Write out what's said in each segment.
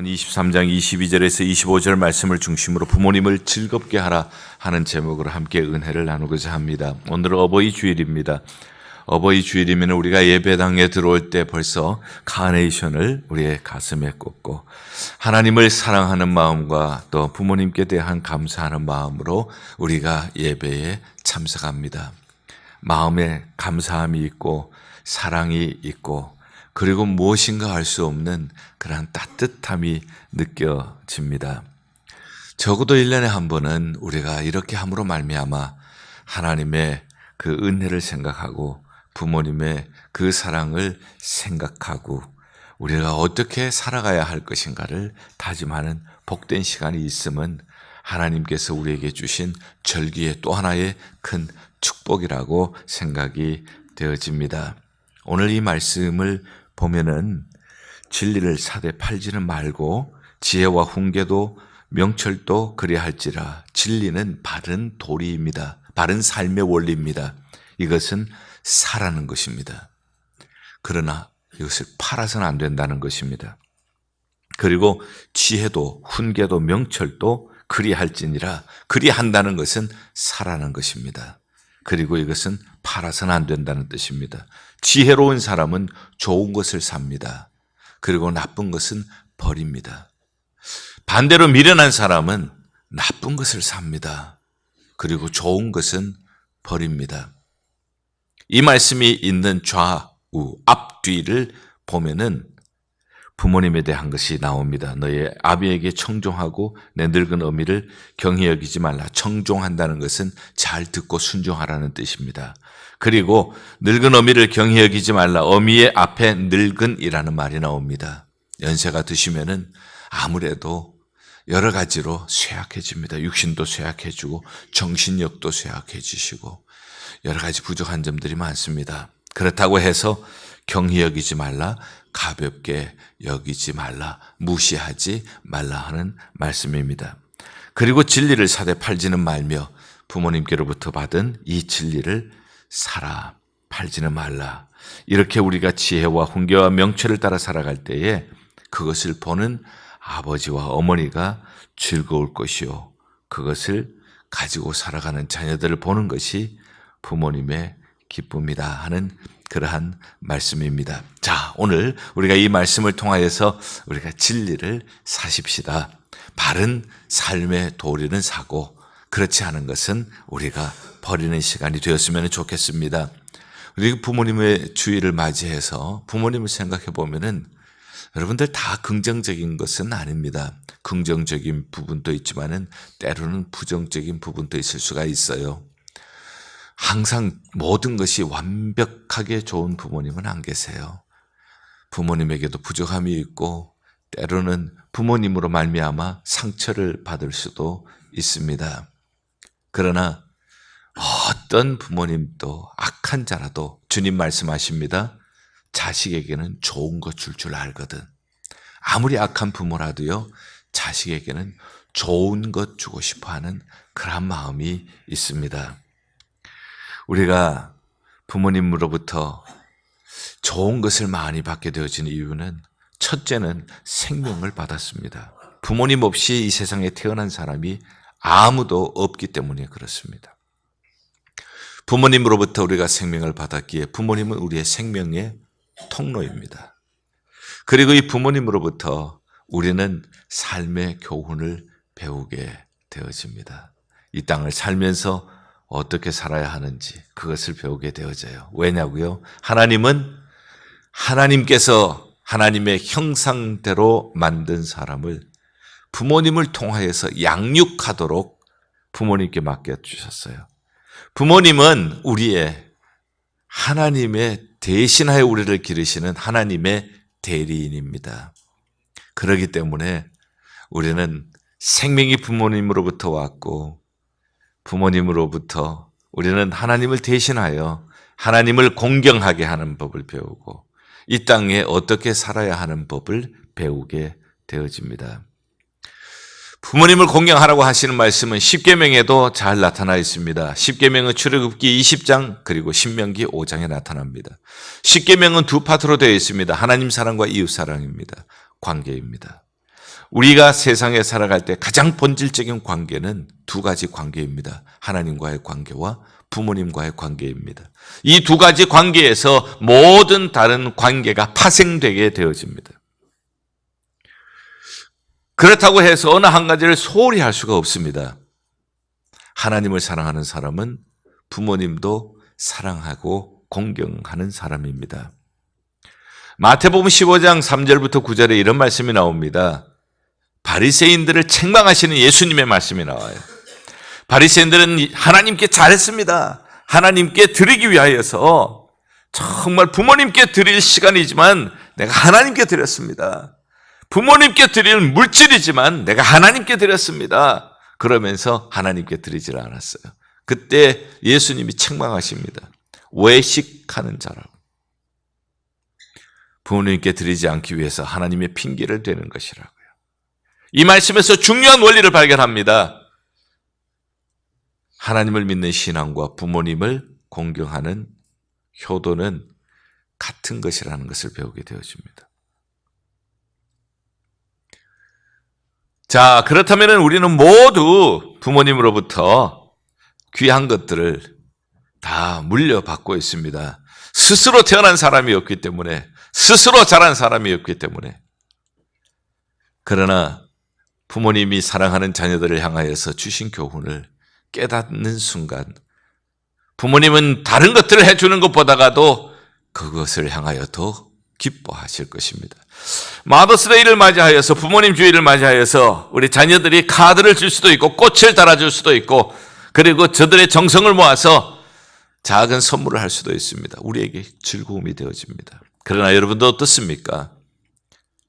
잠언 23장 22절에서 25절 말씀을 중심으로 부모님을 즐겁게 하라 하는 제목으로 함께 은혜를 나누고자 합니다. 오늘은 어버이 주일입니다. 어버이 주일이면 우리가 예배당에 들어올 때 벌써 카네이션을 우리의 가슴에 꽂고 하나님을 사랑하는 마음과 또 부모님께 대한 감사하는 마음으로 우리가 예배에 참석합니다. 마음에 감사함이 있고 사랑이 있고 그리고 무엇인가 알 수 없는 그러한 따뜻함이 느껴집니다. 적어도 1년에 한 번은 우리가 이렇게 함으로 말미암아 하나님의 그 은혜를 생각하고 부모님의 그 사랑을 생각하고 우리가 어떻게 살아가야 할 것인가를 다짐하는 복된 시간이 있음은 하나님께서 우리에게 주신 절기의 또 하나의 큰 축복이라고 생각이 되어집니다. 오늘 이 말씀을 보면은 진리를 사대 팔지는 말고 지혜와 훈계도 명철도 그리할지라 진리는 바른 도리입니다. 바른 삶의 원리입니다. 이것은 사라는 것입니다. 그러나 이것을 팔아서는 안 된다는 것입니다. 그리고 지혜도 훈계도 명철도 그리할지니라 그리한다는 것은 사라는 것입니다. 그리고 이것은 팔아서는 안 된다는 뜻입니다. 지혜로운 사람은 좋은 것을 삽니다. 그리고 나쁜 것은 버립니다. 반대로 미련한 사람은 나쁜 것을 삽니다. 그리고 좋은 것은 버립니다. 이 말씀이 있는 좌우, 앞뒤를 보면은 부모님에 대한 것이 나옵니다. 너의 아비에게 청종하고 내 늙은 어미를 경히 여기지 말라. 청종한다는 것은 잘 듣고 순종하라는 뜻입니다. 그리고 늙은 어미를 경히 여기지 말라. 어미의 앞에 늙은이라는 말이 나옵니다. 연세가 드시면은 아무래도 여러 가지로 쇠약해집니다. 육신도 쇠약해지고 정신력도 쇠약해지시고 여러 가지 부족한 점들이 많습니다. 그렇다고 해서 경히 여기지 말라, 가볍게 여기지 말라, 무시하지 말라 하는 말씀입니다. 그리고 진리를 사대 팔지는 말며 부모님께로부터 받은 이 진리를 사라, 팔지는 말라. 이렇게 우리가 지혜와 훈계와 명철을 따라 살아갈 때에 그것을 보는 아버지와 어머니가 즐거울 것이요. 그것을 가지고 살아가는 자녀들을 보는 것이 부모님의 기쁨이다 하는 그러한 말씀입니다. 자, 오늘 우리가 이 말씀을 통하여서 우리가 진리를 사십시다. 바른 삶의 도리는 사고 그렇지 않은 것은 우리가 버리는 시간이 되었으면 좋겠습니다. 우리 부모님의 주의를 맞이해서 부모님을 생각해 보면은 여러분들 다 긍정적인 것은 아닙니다. 긍정적인 부분도 있지만은 때로는 부정적인 부분도 있을 수가 있어요. 항상 모든 것이 완벽하게 좋은 부모님은 안 계세요. 부모님에게도 부족함이 있고 때로는 부모님으로 말미암아 상처를 받을 수도 있습니다. 그러나 어떤 부모님도 악한 자라도 주님 말씀하십니다. 자식에게는 좋은 것 줄줄 알거든. 아무리 악한 부모라도요, 자식에게는 좋은 것 주고 싶어 하는 그런 마음이 있습니다. 우리가 부모님으로부터 좋은 것을 많이 받게 되어진 이유는 첫째는 생명을 받았습니다. 부모님 없이 이 세상에 태어난 사람이 아무도 없기 때문에 그렇습니다. 부모님으로부터 우리가 생명을 받았기에 부모님은 우리의 생명의 통로입니다. 그리고 이 부모님으로부터 우리는 삶의 교훈을 배우게 되어집니다. 이 땅을 살면서 어떻게 살아야 하는지 그것을 배우게 되어져요. 왜냐고요? 하나님은 하나님께서 하나님의 형상대로 만든 사람을 부모님을 통하여서 양육하도록 부모님께 맡겨 주셨어요. 부모님은 우리의 하나님의 대신하여 우리를 기르시는 하나님의 대리인입니다. 그러기 때문에 우리는 생명이 부모님으로부터 왔고 부모님으로부터 우리는 하나님을 대신하여 하나님을 공경하게 하는 법을 배우고 이 땅에 어떻게 살아야 하는 법을 배우게 되어집니다. 부모님을 공경하라고 하시는 말씀은 10계명에도 잘 나타나 있습니다. 10계명은 출애굽기 20장 그리고 신명기 5장에 나타납니다. 10계명은 두 파트로 되어 있습니다. 하나님 사랑과 이웃 사랑입니다. 관계입니다. 우리가 세상에 살아갈 때 가장 본질적인 관계는 두 가지 관계입니다. 하나님과의 관계와 부모님과의 관계입니다. 이 두 가지 관계에서 모든 다른 관계가 파생되게 되어집니다. 그렇다고 해서 어느 한 가지를 소홀히 할 수가 없습니다. 하나님을 사랑하는 사람은 부모님도 사랑하고 공경하는 사람입니다. 마태복음 15장 3절부터 9절에 이런 말씀이 나옵니다. 바리새인들을 책망하시는 예수님의 말씀이 나와요. 바리새인들은 하나님께 잘했습니다. 하나님께 드리기 위하여서 정말 부모님께 드릴 시간이지만 내가 하나님께 드렸습니다. 부모님께 드릴 물질이지만 내가 하나님께 드렸습니다. 그러면서 하나님께 드리질 않았어요. 그때 예수님이 책망하십니다. 외식하는 자라고. 부모님께 드리지 않기 위해서 하나님의 핑계를 대는 것이라고요. 이 말씀에서 중요한 원리를 발견합니다. 하나님을 믿는 신앙과 부모님을 공경하는 효도는 같은 것이라는 것을 배우게 되어집니다. 자, 그렇다면 우리는 모두 부모님으로부터 귀한 것들을 다 물려받고 있습니다. 스스로 태어난 사람이 없기 때문에, 스스로 자란 사람이 없기 때문에. 그러나 부모님이 사랑하는 자녀들을 향하여서 주신 교훈을 깨닫는 순간, 부모님은 다른 것들을 해주는 것보다가도 그것을 향하여 더 기뻐하실 것입니다. 마더스데이를 맞이하여서 부모님 주의를 맞이하여서 우리 자녀들이 카드를 줄 수도 있고 꽃을 달아줄 수도 있고 그리고 저들의 정성을 모아서 작은 선물을 할 수도 있습니다. 우리에게 즐거움이 되어집니다. 그러나 여러분도 어떻습니까?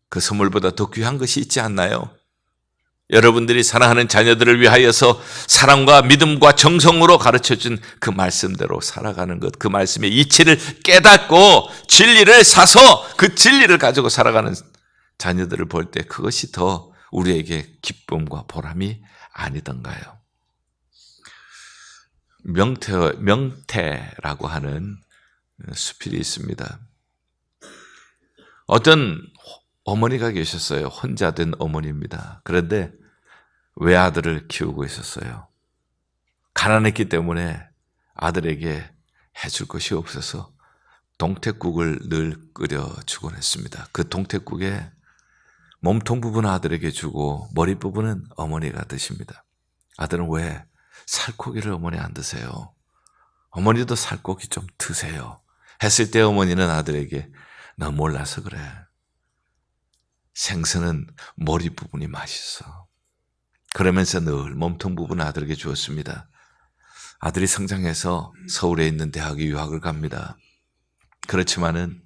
그 선물보다 더 귀한 것이 있지 않나요? 여러분들이 사랑하는 자녀들을 위하여서 사랑과 믿음과 정성으로 가르쳐 준 그 말씀대로 살아가는 것, 그 말씀의 이치를 깨닫고 진리를 사서 그 진리를 가지고 살아가는 자녀들을 볼 때 그것이 더 우리에게 기쁨과 보람이 아니던가요? 명태, 명태라고 하는 수필이 있습니다. 어떤 어머니가 계셨어요. 혼자 된 어머니입니다. 그런데 외아들을 키우고 있었어요. 가난했기 때문에 아들에게 해줄 것이 없어서 동태국을 늘 끓여주곤 했습니다. 그 동태국에 몸통 부분 아들에게 주고 머리 부분은 어머니가 드십니다. 아들은 왜 살코기를 어머니 안 드세요? 어머니도 살코기 좀 드세요. 했을 때 어머니는 아들에게 너 몰라서 그래. 생선은 머리 부분이 맛있어. 그러면서 늘 몸통 부분 아들에게 주었습니다. 아들이 성장해서 서울에 있는 대학에 유학을 갑니다. 그렇지만은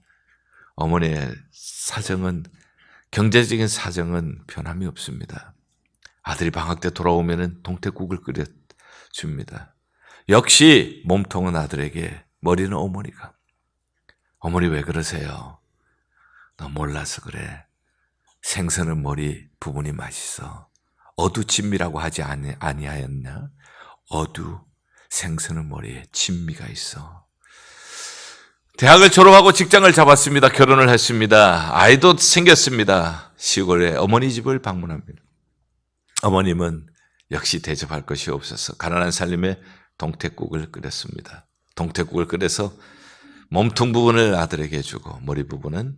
어머니의 사정은 경제적인 사정은 변함이 없습니다. 아들이 방학 때 돌아오면은 동태국을 끓여 줍니다. 역시 몸통은 아들에게 머리는 어머니가. 어머니 왜 그러세요? 너 몰라서 그래. 생선은 머리 부분이 맛있어. 어두진미라고 하지 아니, 아니 하였나? 어두 생선은 머리에 진미가 있어. 대학을 졸업하고 직장을 잡았습니다. 결혼을 했습니다. 아이도 생겼습니다. 시골에 어머니 집을 방문합니다. 어머님은 역시 대접할 것이 없어서 가난한 살림에 동태국을 끓였습니다. 동태국을 끓여서 몸통 부분을 아들에게 주고 머리 부분은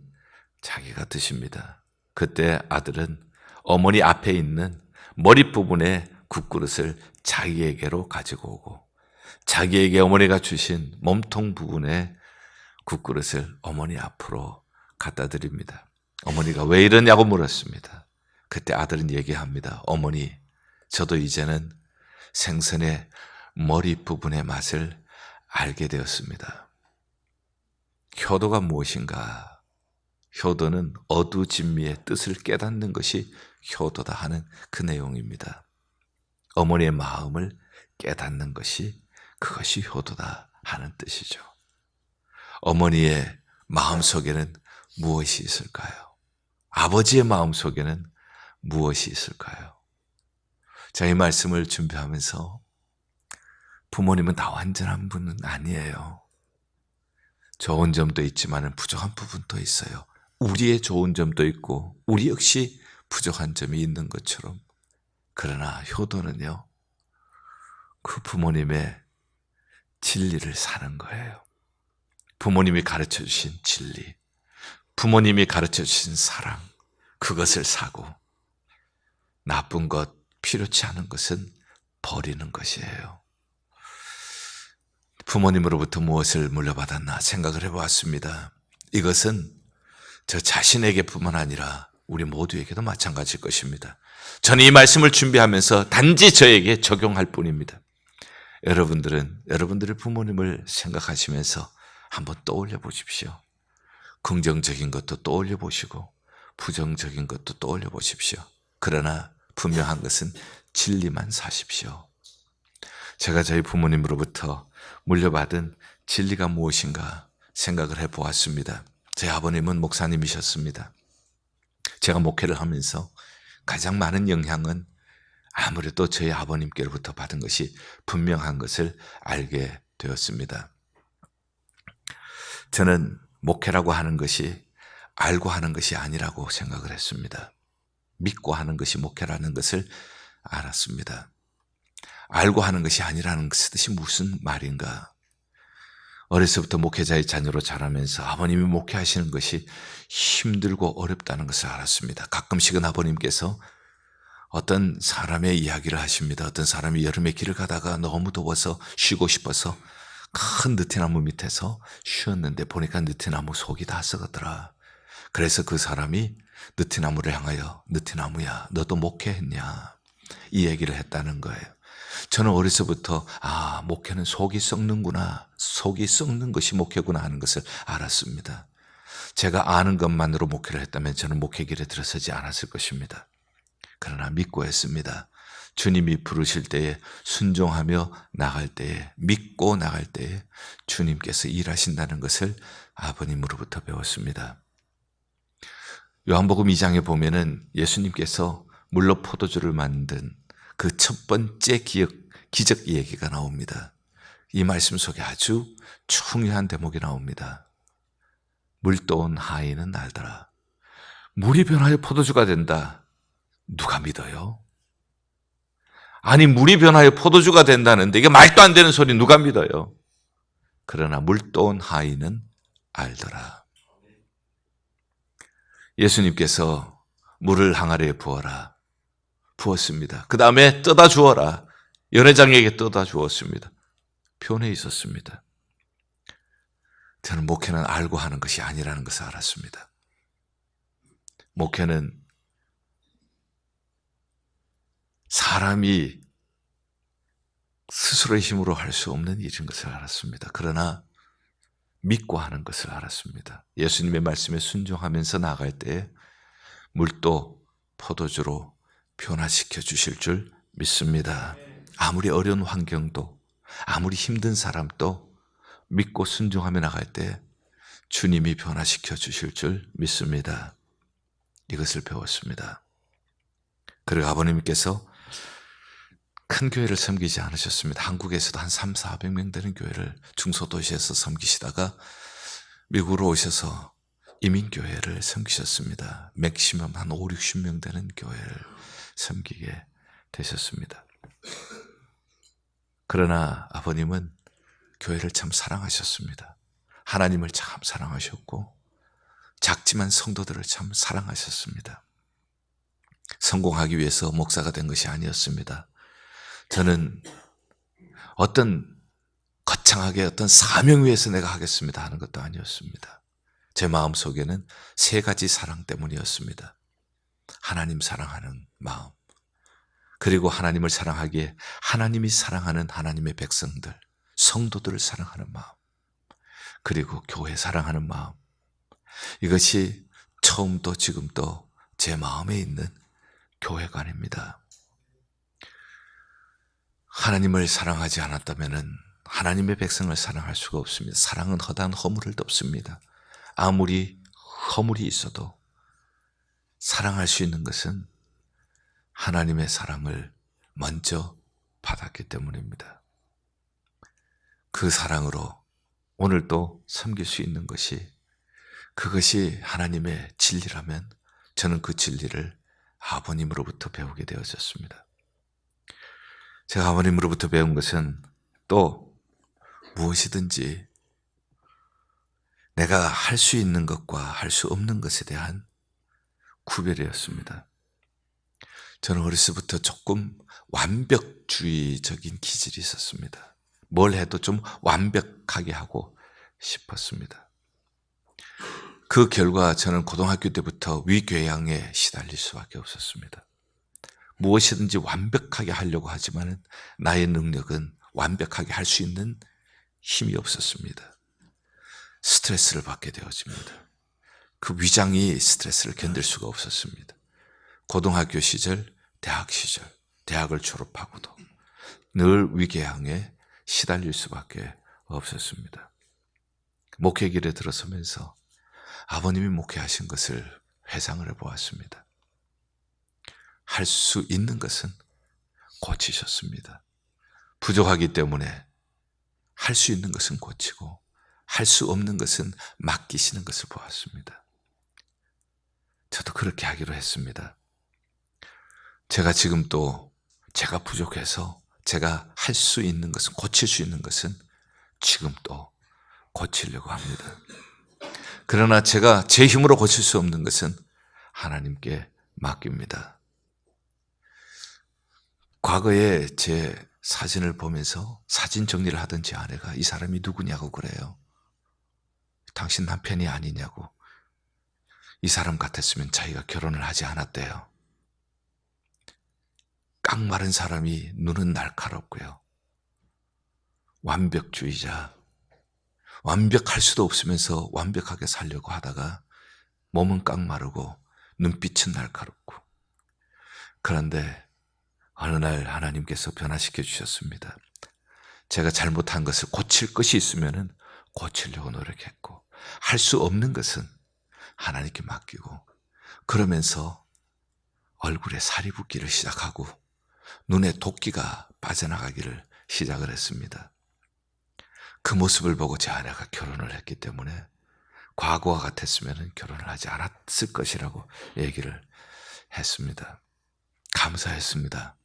자기가 드십니다. 그때 아들은 어머니 앞에 있는 머리 부분에 국그릇을 자기에게로 가지고 오고 자기에게 어머니가 주신 몸통 부분에 국그릇을 어머니 앞으로 갖다 드립니다. 어머니가 왜 이러냐고 물었습니다. 그때 아들은 얘기합니다. 어머니, 저도 이제는 생선의 머리 부분의 맛을 알게 되었습니다. 효도가 무엇인가? 효도는 어두 진미의 뜻을 깨닫는 것이 효도다 하는 그 내용입니다. 어머니의 마음을 깨닫는 것이 그것이 효도다 하는 뜻이죠. 어머니의 마음 속에는 무엇이 있을까요? 아버지의 마음 속에는 무엇이 있을까요? 자, 이 말씀을 준비하면서 부모님은 다 완전한 분은 아니에요. 좋은 점도 있지만 부족한 부분도 있어요. 우리의 좋은 점도 있고, 우리 역시 부족한 점이 있는 것처럼 그러나 효도는요. 그 부모님의 진리를 사는 거예요. 부모님이 가르쳐 주신 진리, 부모님이 가르쳐 주신 사랑, 그것을 사고 나쁜 것, 필요치 않은 것은 버리는 것이에요. 부모님으로부터 무엇을 물려받았나 생각을 해보았습니다. 이것은 저 자신에게뿐만 아니라 우리 모두에게도 마찬가지일 것입니다. 저는 이 말씀을 준비하면서 단지 저에게 적용할 뿐입니다. 여러분들은 여러분들의 부모님을 생각하시면서 한번 떠올려 보십시오. 긍정적인 것도 떠올려 보시고 부정적인 것도 떠올려 보십시오. 그러나 분명한 것은 진리만 사십시오. 제가 저희 부모님으로부터 물려받은 진리가 무엇인가 생각을 해 보았습니다. 제 아버님은 목사님이셨습니다. 제가 목회를 하면서 가장 많은 영향은 아무래도 저희 아버님께로부터 받은 것이 분명한 것을 알게 되었습니다. 저는 목회라고 하는 것이 알고 하는 것이 아니라고 생각을 했습니다. 믿고 하는 것이 목회라는 것을 알았습니다. 알고 하는 것이 아니라는 뜻이 무슨 말인가? 어려서부터 목회자의 자녀로 자라면서 아버님이 목회하시는 것이 힘들고 어렵다는 것을 알았습니다. 가끔씩은 아버님께서 어떤 사람의 이야기를 하십니다. 어떤 사람이 여름에 길을 가다가 너무 더워서 쉬고 싶어서 큰 느티나무 밑에서 쉬었는데 보니까 느티나무 속이 다 썩었더라. 그래서 그 사람이 느티나무를 향하여 느티나무야 너도 목회했냐 이 얘기를 했다는 거예요. 저는 어려서부터 아 목회는 속이 썩는구나 속이 썩는 것이 목회구나 하는 것을 알았습니다. 제가 아는 것만으로 목회를 했다면 저는 목회 길에 들어서지 않았을 것입니다. 그러나 믿고 했습니다. 주님이 부르실 때에 순종하며 나갈 때에 믿고 나갈 때에 주님께서 일하신다는 것을 아버님으로부터 배웠습니다. 요한복음 2장에 보면은 예수님께서 물로 포도주를 만든 그 첫 번째 기억, 기적 얘기가 나옵니다. 이 말씀 속에 아주 중요한 대목이 나옵니다. 물떠온 하인은 알더라. 물이 변하여 포도주가 된다. 누가 믿어요? 아니, 물이 변하여 포도주가 된다는데 이게 말도 안 되는 소리 누가 믿어요? 그러나 물떠온 하인은 알더라. 예수님께서 물을 항아리에 부어라. 부었습니다. 그 다음에 떠다 주어라. 연회장에게 떠다 주었습니다. 표현해 있었습니다. 저는 목회는 알고 하는 것이 아니라는 것을 알았습니다. 목회는 사람이 스스로의 힘으로 할 수 없는 일인 것을 알았습니다. 그러나 믿고 하는 것을 알았습니다. 예수님의 말씀에 순종하면서 나갈 때 물도 포도주로 변화시켜 주실 줄 믿습니다. 아무리 어려운 환경도 아무리 힘든 사람도 믿고 순종하며 나갈 때 주님이 변화시켜 주실 줄 믿습니다. 이것을 배웠습니다. 그리고 아버님께서 큰 교회를 섬기지 않으셨습니다. 한국에서도 한 3, 400명 되는 교회를 중소도시에서 섬기시다가 미국으로 오셔서 이민교회를 섬기셨습니다. 맥시멈 한 5, 60명 되는 교회를 섬기게 되셨습니다. 그러나 아버님은 교회를 참 사랑하셨습니다. 하나님을 참 사랑하셨고, 작지만 성도들을 참 사랑하셨습니다. 성공하기 위해서 목사가 된 것이 아니었습니다. 저는 어떤 거창하게 어떤 사명 위해서 내가 하겠습니다 하는 것도 아니었습니다. 제 마음 속에는 세 가지 사랑 때문이었습니다. 하나님 사랑하는 마음. 그리고 하나님을 사랑하기에 하나님이 사랑하는 하나님의 백성들, 성도들을 사랑하는 마음. 그리고 교회 사랑하는 마음. 이것이 처음도 지금도 제 마음에 있는 교회관입니다. 하나님을 사랑하지 않았다면 하나님의 백성을 사랑할 수가 없습니다. 사랑은 허다한 허물을 덮습니다. 아무리 허물이 있어도 사랑할 수 있는 것은 하나님의 사랑을 먼저 받았기 때문입니다. 그 사랑으로 오늘도 섬길 수 있는 것이 그것이 하나님의 진리라면 저는 그 진리를 아버님으로부터 배우게 되어졌습니다. 제가 아버님으로부터 배운 것은 또 무엇이든지 내가 할 수 있는 것과 할 수 없는 것에 대한 구별이었습니다. 저는 어렸을 때부터 조금 완벽주의적인 기질이 있었습니다. 뭘 해도 좀 완벽하게 하고 싶었습니다. 그 결과 저는 고등학교 때부터 위궤양에 시달릴 수밖에 없었습니다. 무엇이든지 완벽하게 하려고 하지만 나의 능력은 완벽하게 할 수 있는 힘이 없었습니다. 스트레스를 받게 되어집니다. 그 위장이 스트레스를 견딜 수가 없었습니다. 고등학교 시절, 대학 시절, 대학을 졸업하고도 늘 위궤양에 시달릴 수밖에 없었습니다. 목회 길에 들어서면서 아버님이 목회하신 것을 회상을 해보았습니다. 할 수 있는 것은 고치셨습니다. 부족하기 때문에 할 수 있는 것은 고치고 할 수 없는 것은 맡기시는 것을 보았습니다. 저도 그렇게 하기로 했습니다. 제가 지금 또 제가 부족해서 제가 할 수 있는 것은 고칠 수 있는 것은 지금 또 고치려고 합니다. 그러나 제가 제 힘으로 고칠 수 없는 것은 하나님께 맡깁니다. 과거에 제 사진을 보면서 사진 정리를 하던 제 아내가 이 사람이 누구냐고 그래요. 당신 남편이 아니냐고. 이 사람 같았으면 자기가 결혼을 하지 않았대요. 깡마른 사람이 눈은 날카롭고요. 완벽주의자. 완벽할 수도 없으면서 완벽하게 살려고 하다가 몸은 깡마르고 눈빛은 날카롭고. 그런데 어느 날 하나님께서 변화시켜 주셨습니다. 제가 잘못한 것을 고칠 것이 있으면 고치려고 노력했고, 할 수 없는 것은 하나님께 맡기고, 그러면서 얼굴에 살이 붙기를 시작하고, 눈에 도끼가 빠져나가기를 시작을 했습니다. 그 모습을 보고 제 아내가 결혼을 했기 때문에 과거와 같았으면 결혼을 하지 않았을 것이라고 얘기를 했습니다. 감사했습니다.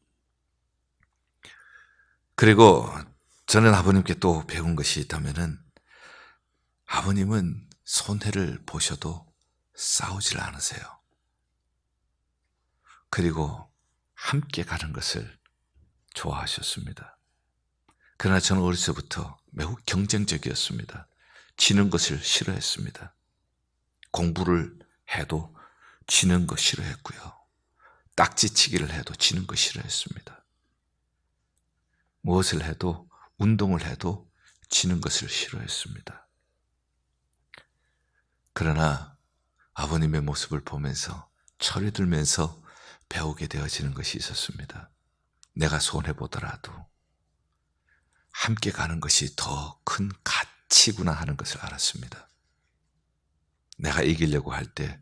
그리고 저는 아버님께 또 배운 것이 있다면은 아버님은 손해를 보셔도 싸우질 않으세요. 그리고 함께 가는 것을 좋아하셨습니다. 그러나 저는 어렸을 때부터 매우 경쟁적이었습니다. 지는 것을 싫어했습니다. 공부를 해도 지는 거 싫어했고요. 딱지치기를 해도 지는 거 싫어했습니다. 무엇을 해도 운동을 해도 지는 것을 싫어했습니다. 그러나 아버님의 모습을 보면서 철이 들면서 배우게 되어지는 것이 있었습니다. 내가 손해보더라도 함께 가는 것이 더 큰 가치구나 하는 것을 알았습니다. 내가 이기려고 할 때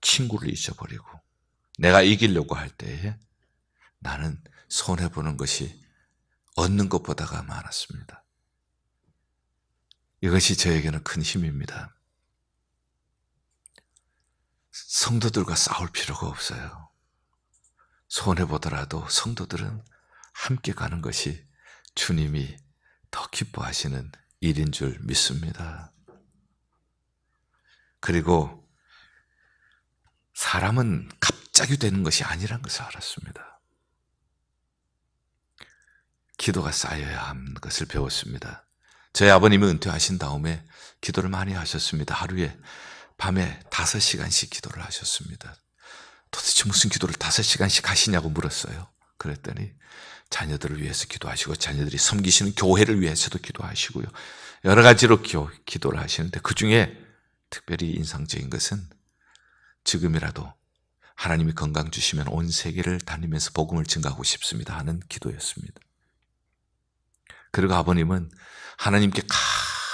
친구를 잊어버리고 내가 이기려고 할 때에 나는 손해보는 것이 얻는 것보다가 많았습니다. 이것이 저에게는 큰 힘입니다. 성도들과 싸울 필요가 없어요. 손해보더라도 성도들은 함께 가는 것이 주님이 더 기뻐하시는 일인 줄 믿습니다. 그리고 사람은 갑자기 되는 것이 아니란 것을 알았습니다. 기도가 쌓여야 하는 것을 배웠습니다. 저희 아버님이 은퇴하신 다음에 기도를 많이 하셨습니다. 하루에 밤에 다섯 시간씩 기도를 하셨습니다. 도대체 무슨 기도를 다섯 시간씩 하시냐고 물었어요. 그랬더니 자녀들을 위해서 기도하시고 자녀들이 섬기시는 교회를 위해서도 기도하시고요. 여러 가지로 기 기도를 하시는데 그 중에 특별히 인상적인 것은 지금이라도 하나님이 건강 주시면 온 세계를 다니면서 복음을 증가하고 싶습니다 하는 기도였습니다. 그리고 아버님은 하나님께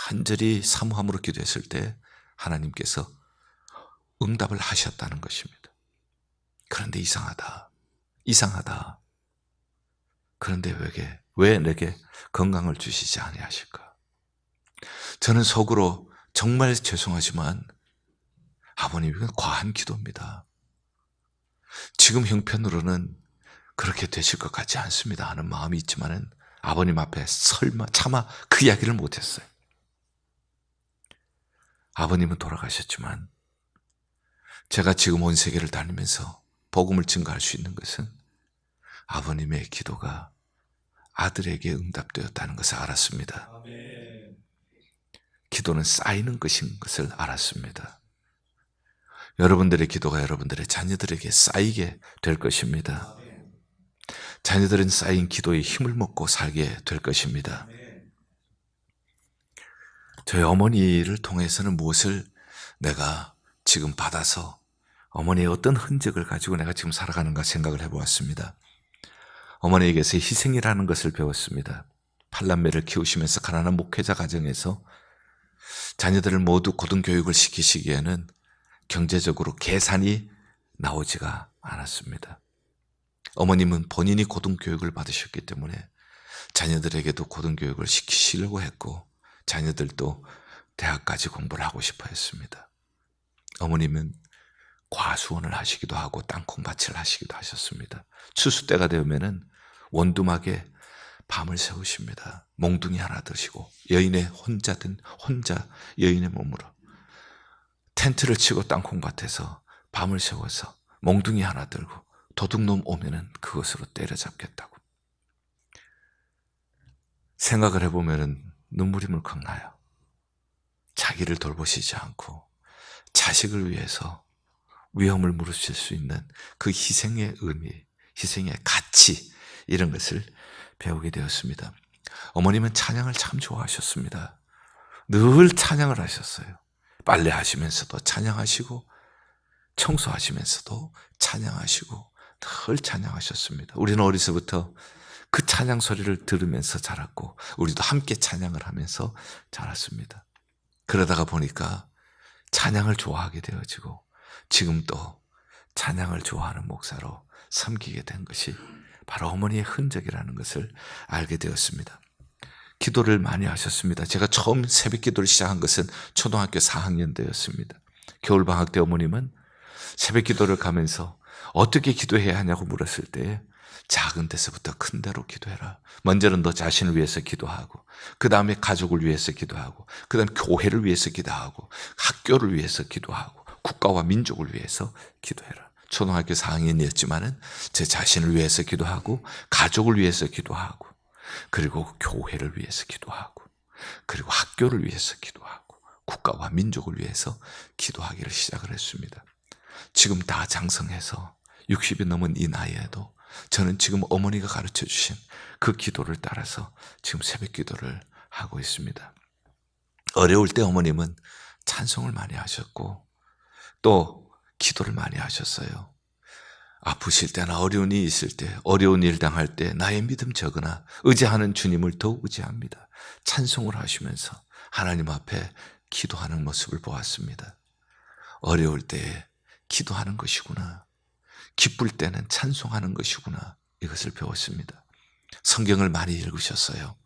간절히 사무함으로 기도했을 때 하나님께서 응답을 하셨다는 것입니다. 그런데 이상하다. 이상하다. 그런데 왜게, 왜 내게 건강을 주시지 아니하실까? 저는 속으로 정말 죄송하지만 아버님 이건 과한 기도입니다. 지금 형편으로는 그렇게 되실 것 같지 않습니다 하는 마음이 있지만은 아버님 앞에 설마 차마 그 이야기를 못했어요. 아버님은 돌아가셨지만 제가 지금 온 세계를 다니면서 복음을 증거할 수 있는 것은 아버님의 기도가 아들에게 응답되었다는 것을 알았습니다. 기도는 쌓이는 것인 것을 알았습니다. 여러분들의 기도가 여러분들의 자녀들에게 쌓이게 될 것입니다. 자녀들은 쌓인 기도에 힘을 먹고 살게 될 것입니다. 저희 어머니를 통해서는 무엇을 내가 지금 받아서 어머니의 어떤 흔적을 가지고 내가 지금 살아가는가 생각을 해보았습니다. 어머니에게서 희생이라는 것을 배웠습니다. 팔남매를 키우시면서 가난한 목회자 가정에서 자녀들을 모두 고등교육을 시키시기에는 경제적으로 계산이 나오지가 않았습니다. 어머님은 본인이 고등교육을 받으셨기 때문에 자녀들에게도 고등교육을 시키시려고 했고 자녀들도 대학까지 공부를 하고 싶어 했습니다. 어머님은 과수원을 하시기도 하고 땅콩밭을 하시기도 하셨습니다. 추수 때가 되면은 원두막에 밤을 새우십니다. 몽둥이 하나 드시고 여인의 혼자 든 혼자 여인의 몸으로 텐트를 치고 땅콩밭에서 밤을 새워서 몽둥이 하나 들고 도둑놈 오면은 그것으로 때려잡겠다고. 생각을 해보면은 눈물이 물컥 나요. 자기를 돌보시지 않고 자식을 위해서 위험을 물으실 수 있는 그 희생의 의미, 희생의 가치, 이런 것을 배우게 되었습니다. 어머님은 찬양을 참 좋아하셨습니다. 늘 찬양을 하셨어요. 빨래 하시면서도 찬양하시고, 청소하시면서도 찬양하시고, 늘 찬양하셨습니다. 우리는 어려서부터 그 찬양 소리를 들으면서 자랐고, 우리도 함께 찬양을 하면서 자랐습니다. 그러다가 보니까 찬양을 좋아하게 되어지고, 지금 또 찬양을 좋아하는 목사로 섬기게 된 것이 바로 어머니의 흔적이라는 것을 알게 되었습니다. 기도를 많이 하셨습니다. 제가 처음 새벽 기도를 시작한 것은 초등학교 4학년 때였습니다. 겨울방학 때 어머님은 새벽 기도를 가면서 어떻게 기도해야 하냐고 물었을 때 작은 데서부터 큰 데로 기도해라. 먼저는 너 자신을 위해서 기도하고, 그 다음에 가족을 위해서 기도하고, 그 다음에 교회를 위해서 기도하고, 학교를 위해서 기도하고, 국가와 민족을 위해서 기도해라. 초등학교 4학년이었지만은 제 자신을 위해서 기도하고, 가족을 위해서 기도하고, 그리고 교회를 위해서 기도하고, 그리고 학교를 위해서 기도하고, 국가와 민족을 위해서 기도하기를 시작을 했습니다. 지금 다 장성해서 60이 넘은 이 나이에도 저는 지금 어머니가 가르쳐 주신 그 기도를 따라서 지금 새벽 기도를 하고 있습니다. 어려울 때 어머님은 찬송을 많이 하셨고 또 기도를 많이 하셨어요. 아프실 때나 어려운 일이 있을 때, 어려운 일 당할 때 나의 믿음 적으나 의지하는 주님을 더욱 의지합니다. 찬송을 하시면서 하나님 앞에 기도하는 모습을 보았습니다. 어려울 때 기도하는 것이구나. 기쁠 때는 찬송하는 것이구나. 이것을 배웠습니다. 성경을 많이 읽으셨어요.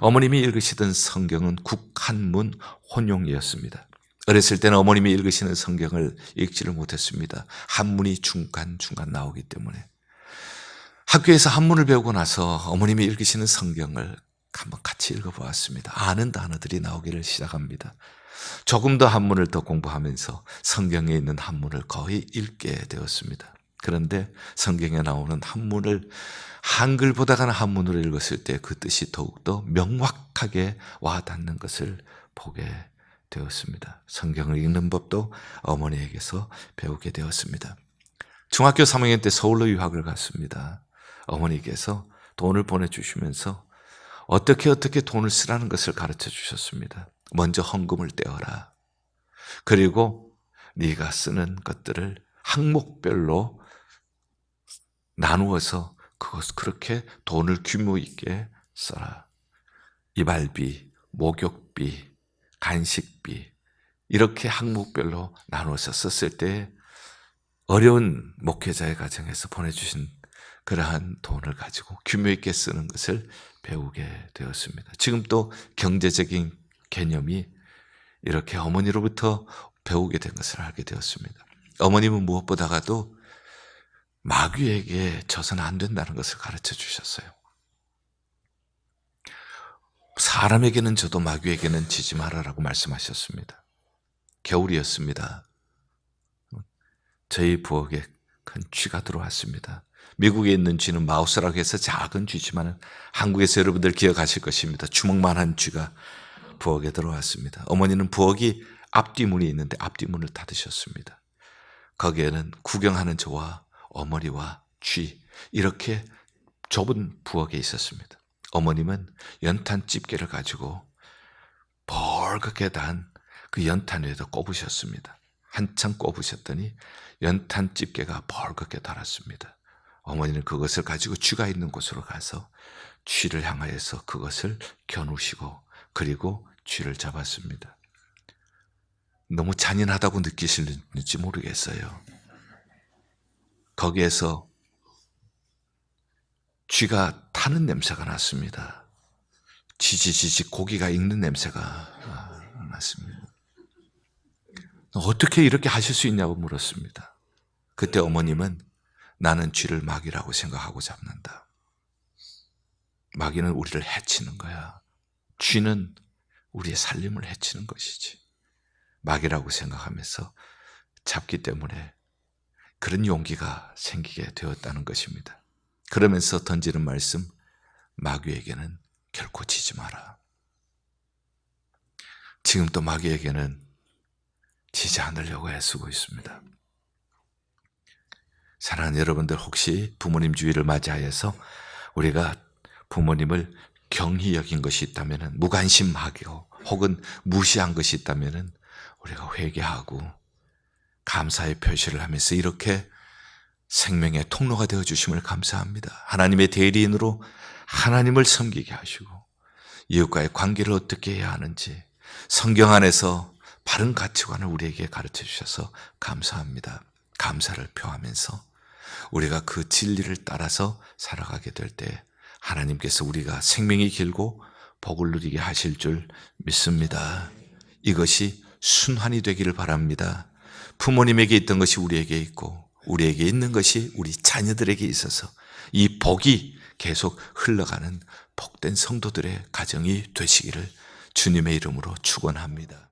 어머님이 읽으시던 성경은 국한문 혼용이었습니다. 어렸을 때는 어머님이 읽으시는 성경을 읽지를 못했습니다. 한문이 중간중간 나오기 때문에. 학교에서 한문을 배우고 나서 어머님이 읽으시는 성경을 한번 같이 읽어보았습니다. 아는 단어들이 나오기를 시작합니다. 조금 더 한문을 더 공부하면서 성경에 있는 한문을 거의 읽게 되었습니다. 그런데 성경에 나오는 한문을 한글보다가는 한문으로 읽었을 때 그 뜻이 더욱더 명확하게 와 닿는 것을 보게 되었습니다. 성경을 읽는 법도 어머니에게서 배우게 되었습니다. 중학교 3학년 때 서울로 유학을 갔습니다. 어머니께서 돈을 보내주시면서 어떻게 어떻게 돈을 쓰라는 것을 가르쳐 주셨습니다. 먼저 헌금을 떼어라. 그리고 네가 쓰는 것들을 항목별로 나누어서 그것 그렇게 돈을 규모 있게 써라. 이발비, 목욕비, 간식비 이렇게 항목별로 나누어서 썼을 때 어려운 목회자의 가정에서 보내주신 그러한 돈을 가지고 규모 있게 쓰는 것을 배우게 되었습니다. 지금 또 경제적인 개념이 이렇게 어머니로부터 배우게 된 것을 알게 되었습니다. 어머님은 무엇보다가도 마귀에게 져서는 안 된다는 것을 가르쳐 주셨어요. 사람에게는 저도 마귀에게는 지지 말아라고 말씀하셨습니다. 겨울이었습니다. 저희 부엌에 큰 쥐가 들어왔습니다. 미국에 있는 쥐는 마우스라고 해서 작은 쥐지만 한국에서 여러분들 기억하실 것입니다. 주먹만한 쥐가 부엌에 들어왔습니다. 어머니는 부엌이 앞뒤문이 있는데 앞뒤문을 닫으셨습니다. 거기에는 구경하는 저와 어머니와 쥐 이렇게 좁은 부엌에 있었습니다. 어머님은 연탄 집게를 가지고 벌겋게 단 그 연탄 위에다 꼽으셨습니다. 한참 꼽으셨더니 연탄 집게가 벌겋게 달았습니다. 어머니는 그것을 가지고 쥐가 있는 곳으로 가서 쥐를 향하여서 그것을 겨누시고 그리고 쥐를 잡았습니다. 너무 잔인하다고 느끼실는지 모르겠어요. 거기에서 쥐가 타는 냄새가 났습니다. 지지지지 고기가 익는 냄새가 아, 났습니다. 어떻게 이렇게 하실 수 있냐고 물었습니다. 그때 어머님은 나는 쥐를 마귀라고 생각하고 잡는다. 마귀는 우리를 해치는 거야. 쥐는 우리의 살림을 해치는 것이지. 마귀라고 생각하면서 잡기 때문에 그런 용기가 생기게 되었다는 것입니다. 그러면서 던지는 말씀, 마귀에게는 결코 지지 마라. 지금 또 마귀에게는 지지 않으려고 애쓰고 있습니다. 사랑하는 여러분들 혹시 부모님 주의를 맞이하여서 우리가 부모님을 경히 여긴 것이 있다면 무관심하고 혹은 무시한 것이 있다면 우리가 회개하고 감사의 표시를 하면서 이렇게 생명의 통로가 되어 주심을 감사합니다. 하나님의 대리인으로 하나님을 섬기게 하시고 이웃과의 관계를 어떻게 해야 하는지 성경 안에서 바른 가치관을 우리에게 가르쳐 주셔서 감사합니다. 감사를 표하면서 우리가 그 진리를 따라서 살아가게 될 때 하나님께서 우리가 생명이 길고 복을 누리게 하실 줄 믿습니다. 이것이 순환이 되기를 바랍니다. 부모님에게 있던 것이 우리에게 있고 우리에게 있는 것이 우리 자녀들에게 있어서 이 복이 계속 흘러가는 복된 성도들의 가정이 되시기를 주님의 이름으로 축원합니다.